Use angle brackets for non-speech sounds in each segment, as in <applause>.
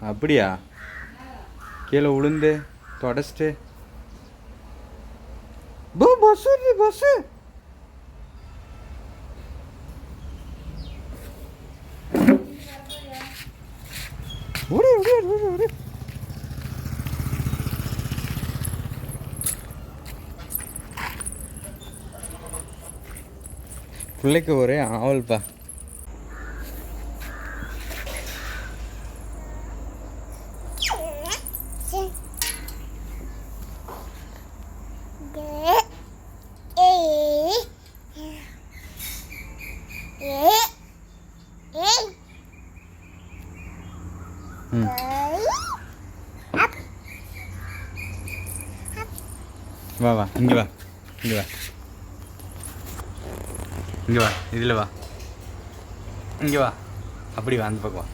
அப்படியா? கீழே உளுந்து தொடச்சிட்டு. போ பஸ் பஸ்ஸு ஓடி ஓடி ஓடி ஓடி பிள்ளைக்கு ஒரே ஆவல்ப்பா ம் வா வா இங்கே வா இங்கே வா. இங்கே வா இதில் வா. இங்கே வா. அப்படி வா அந்த பக்கம்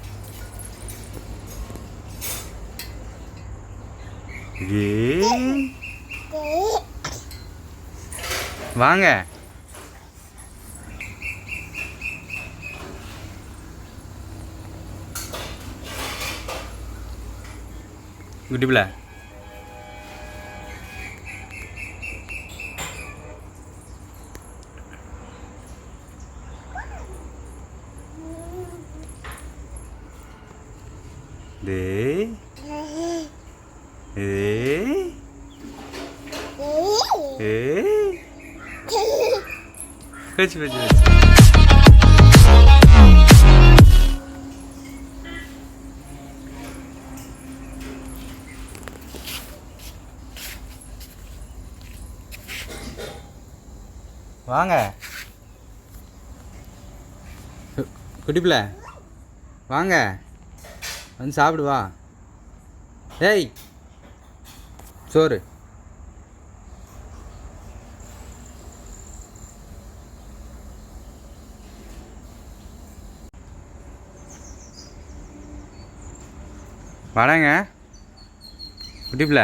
வா ஏ வாங்க குட்டிப்பிள்ள டே ஏ ஏ பேச்சு பேச்சு பேச்சு வாங்க குட்டிப்பிள்ள வாங்க வந்து சாப்பிடுவா. ஏய் சோறு. வாடாங்க குட்டிப்பிள்ள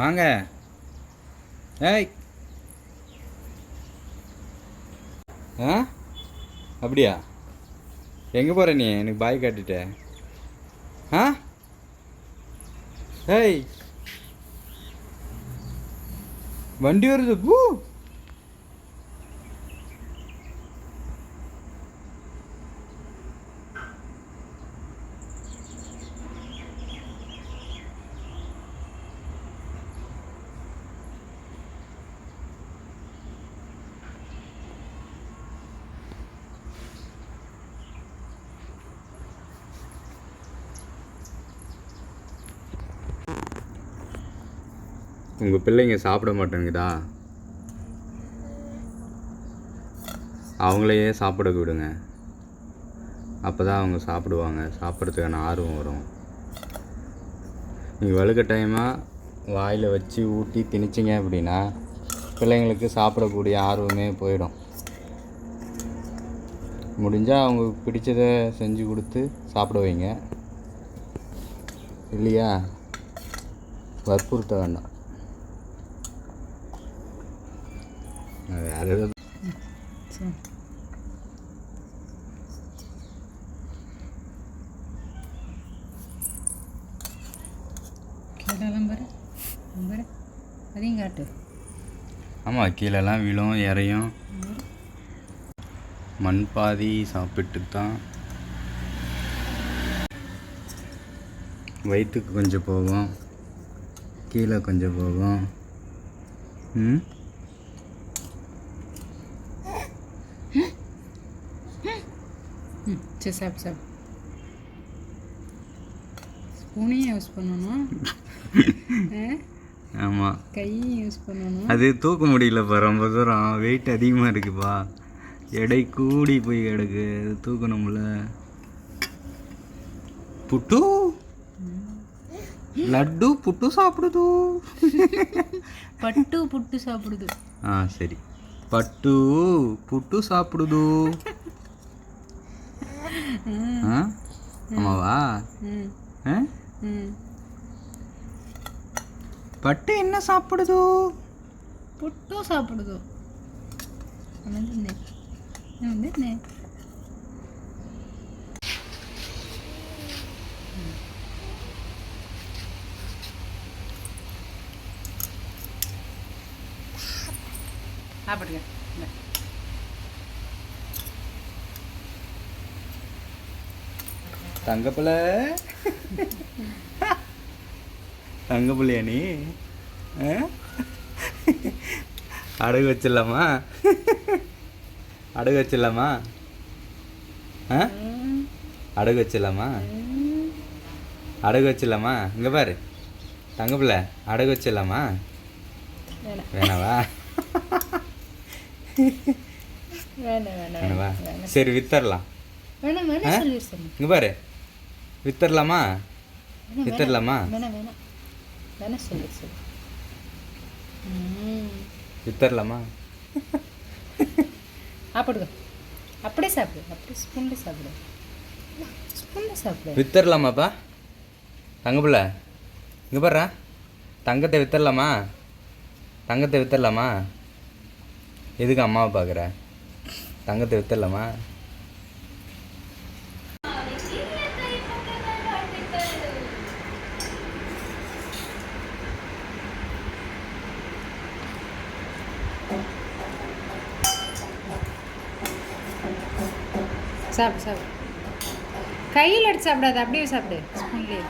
வாங்க. ஏய். ஆ? அப்படியா? எங்கே போகிற நீ? எனக்கு பாய் காட்டிட்ட. ஆ? ஏய். வண்டி வருது. பூ உங்கள் பிள்ளைங்க சாப்பிட மாட்டேங்குதா? அவங்களையே சாப்பிட விடுங்க. அப்போ தான் அவங்க சாப்பிடுவாங்க. சாப்பிட்றதுக்கான ஆர்வம் வரும். நீங்கள் வலுக்கட்டாயமாக வாயில் வச்சு ஊட்டி திணிச்சிங்க அப்படின்னா பிள்ளைங்களுக்கு சாப்பிடக்கூடிய ஆர்வமே போயிடும். முடிஞ்சால் அவங்களுக்கு பிடிச்சதை செஞ்சு கொடுத்து சாப்பிட வைங்க. இல்லையா? வற்புறுத்த வேண்டாம். அது சரி கீழெல்லாம் பாரு பாரு அதையும் காட்டு ஆமாம் கீழெல்லாம் விழும் இறையும் மண் பாதி சாப்பிட்டு தான் வயிற்றுக்கு கொஞ்சம் போகும். கீழே கொஞ்சம் போகும். ம்? ம் சரி சாப்பிடு சாப்பிடு ஸ்பூனையும் யூஸ் பண்ணணும்? <laughs> ஆமாம் கையும் யூஸ் பண்ணணும்? அது தூக்க முடியலப்பா ரொம்ப தூரம். வெயிட் அதிகமாக இருக்குப்பா. எடை கூடி போய் கிடக்கு. தூக்கணும்ல. புட்டு? லட்டு புட்டு சாப்பிடுது. <laughs> பட்டு புட்டு சாப்பிடுது. ஆ சரி. பட்டு புட்டு சாப்பிடுது. ஆமாவா? பட்டு என்ன சாப்பிடுது? புட்டு சாப்பிடுது? சாப்பிடுங்க. தங்கப்பிள்ள தங்கப்பிள்ளையா நீ? அடகு வச்சிடலாமா? அடகு வச்சிடலாமா? அடகு வச்சிடலாமா? அடகு வச்சிடலாமா? இங்கே பாரு. தங்கப்பிள்ளை அடகு வச்சிடலாமா? வேணாவா? வேணாவா? சரி வித்தரலாம். இங்கே பாரு. வித்தரலாமா? வித்தரலாமா? வேணாம் வேணாம். வேணாம் சொல்லு சொல்லு. ம். வித்தரலாமா? சாப்பிடுங்க. அப்படியே சாப்பிடு. அப்படியே ஸ்பூனில் சாப்பிடு. ஸ்பூனில் சாப்பிடு. வித்தரலாமாப்பா? தங்கப்பிள்ள இங்கே பாருடா. தங்கத்தை வித்தரலாமா? தங்கத்தை வித்தரலாமா? எதுக்கு அம்மாவை பார்க்குற? தங்கத்தை வித்தரலாமா? சாப்பிடு சாப்பிடு. கையில் எடுத்து சாப்பிடாது அப்படியே சாப்பிடு. ஸ்பூன்லேயே.